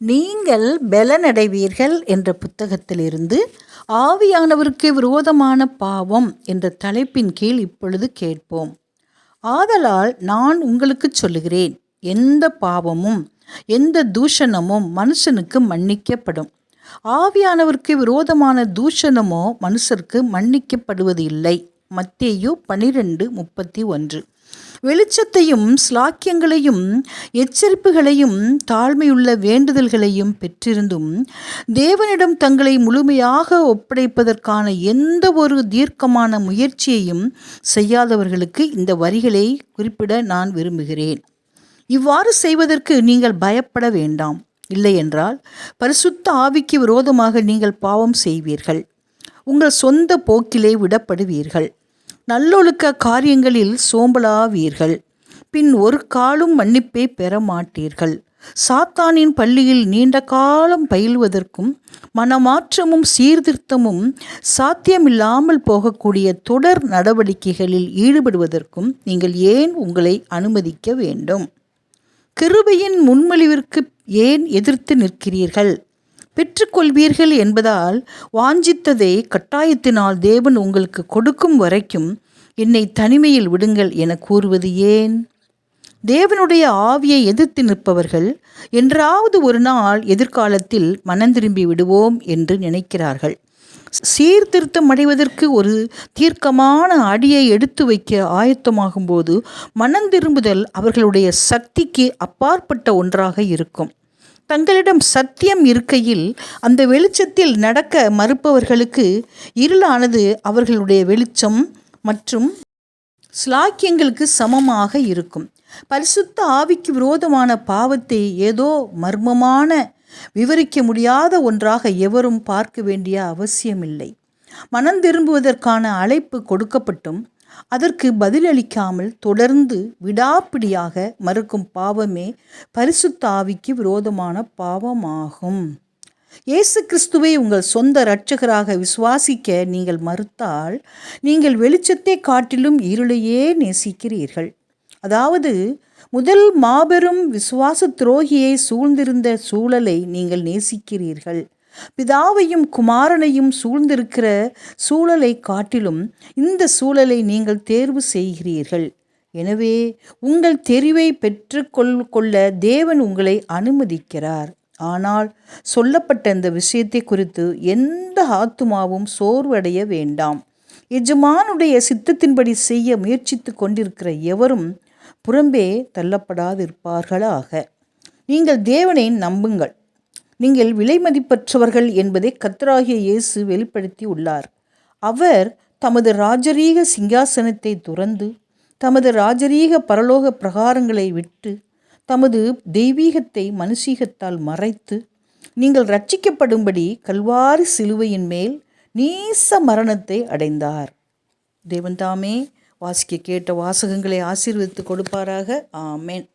நீங்கள் பெலனடைவீர்கள் என்ற புத்தகத்திலிருந்து ஆவியானவருக்கு விரோதமான பாவம் என்ற தலைப்பின் கீழ் இப்பொழுது கேட்போம். ஆதலால் நான் உங்களுக்குச் சொல்லுகிறேன் எந்த பாவமும் எந்த தூஷணமும் மனுஷனுக்கு மன்னிக்கப்படும். ஆவியானவருக்கு விரோதமான தூஷணமோ மனுஷருக்கு மன்னிக்கப்படுவது இல்லை மத்தேயு பனிரெண்டு முப்பத்தி ஒன்று. வெளிச்சத்தையும் ஸ்லாக்கியங்களையும் எச்சரிப்புகளையும் தாழ்மையுள்ள வேண்டுதல்களையும் பெற்றிருந்தும் தேவனிடம் தங்களை முழுமையாக ஒப்படைப்பதற்கான எந்த ஒரு தீர்க்கமான முயற்சியையும் செய்யாதவர்களுக்கு இந்த வரிகளை குறிப்பிட நான் விரும்புகிறேன். இவ்வாறு செய்வதற்கு நீங்கள் பயப்பட வேண்டாம். இல்லையென்றால் பரிசுத்த ஆவிக்கு விரோதமாக நீங்கள் பாவம் செய்வீர்கள். உங்கள் சொந்த போக்கிலே விடப்படுவீர்கள். நல்லொழுக்க காரியங்களில் சோம்பலாவீர்கள். பின் ஒரு காலும் மன்னிப்பை பெற மாட்டீர்கள் சாத்தானின் பள்ளியில் நீண்ட காலம் பயில்வதற்கும் மனமாற்றமும் சீர்திருத்தமும் சாத்தியமில்லாமல் போகக்கூடிய தொடர் நடவடிக்கைகளில் ஈடுபடுவதற்கும் நீங்கள் ஏன் உங்களை அனுமதிக்க வேண்டும்? கிருபையின் முன்மொழிவிற்கு ஏன் எதிர்த்து நிற்கிறீர்கள்? பெற்றுக்கொள்வீர்கள் என்பதால் வாஞ்சித்ததை கட்டாயத்தினால் தேவன் உங்களுக்கு கொடுக்கும் வரைக்கும் என்னை தனிமையில் விடுங்கள் என கூறுவது ஏன்? தேவனுடைய ஆவியை எதிர்த்து நிற்பவர்கள் என்றாவது ஒரு நாள் எதிர்காலத்தில் மனந்திரும்பி விடுவோம் என்று நினைக்கிறார்கள். சீர்திருத்தம் அடைவதற்கு ஒரு தீர்க்கமான அடியை எடுத்து வைக்க ஆயத்தமாகும்போது மனந்திரும்புதல் அவர்களுடைய சக்திக்கு அப்பாற்பட்ட ஒன்றாக இருக்கும். தங்களிடம் சத்தியம் இருக்கையில் அந்த வெளிச்சத்தில் நடக்க மறுப்பவர்களுக்கு இருளானது அவர்களுடைய வெளிச்சம் மற்றும் ஸ்லாக்கியங்களுக்கு சமமாக இருக்கும். பரிசுத்த ஆவிக்கு விரோதமான பாவத்தை ஏதோ மர்மமான விவரிக்க முடியாத ஒன்றாக எவரும் பார்க்க வேண்டிய அவசியமில்லை. மனம் திரும்புவதற்கான அழைப்பு கொடுக்கப்பட்டும் அதற்கு பதிலளிக்காமல் தொடர்ந்து விடாப்பிடியாக மறுக்கும் பாவமே பரிசுத்த ஆவிக்கு விரோதமான பாவமாகும். இயேசு கிறிஸ்துவை உங்கள் சொந்த இரட்சகராக விசுவாசிக்க நீங்கள் மறுத்தால் நீங்கள் வெளிச்சத்தை காட்டிலும் இருளையே நேசிக்கிறீர்கள். அதாவது முதல் மாபெரும் விசுவாச துரோகியை சூழ்ந்திருந்த சூழலை நீங்கள் நேசிக்கிறீர்கள். பிதாவையும் குமாரனையும் சூழ்ந்திருக்கிற சூழலை காட்டிலும் இந்த சூழலை நீங்கள் தேர்வு செய்கிறீர்கள். எனவே உங்கள் தெரிவை பெற்றுக்கொள் கொள்ள தேவன் உங்களை அனுமதிக்கிறார். ஆனால் சொல்லப்பட்ட இந்த விஷயத்தை குறித்து எந்த ஆத்துமாவும் சோர்வடைய வேண்டாம். எஜமானுடைய சித்தத்தின்படி செய்ய முயற்சித்து கொண்டிருக்கிற எவரும் புறம்பே தள்ளப்படாதிருப்பார்களாக. நீங்கள் தேவனை நம்புங்கள். நீங்கள் விலை மதிப்பற்றவர்கள் என்பதை கத்தராகிய இயேசு வெளிப்படுத்தி உள்ளார். அவர் தமது ராஜரீக சிங்காசனத்தை துறந்து தமது ராஜரீக பரலோக பிரகாரங்களை விட்டு தமது தெய்வீகத்தை மனுஷீகத்தால் மறைத்து நீங்கள் ரட்சிக்கப்படும்படி கல்வாரி சிலுவையின் மேல் நீச மரணத்தை அடைந்தார். தேவன்தாமே வாசிக்க கேட்ட வாசகங்களை ஆசீர்வதித்து கொடுப்பாராக. ஆமேன்.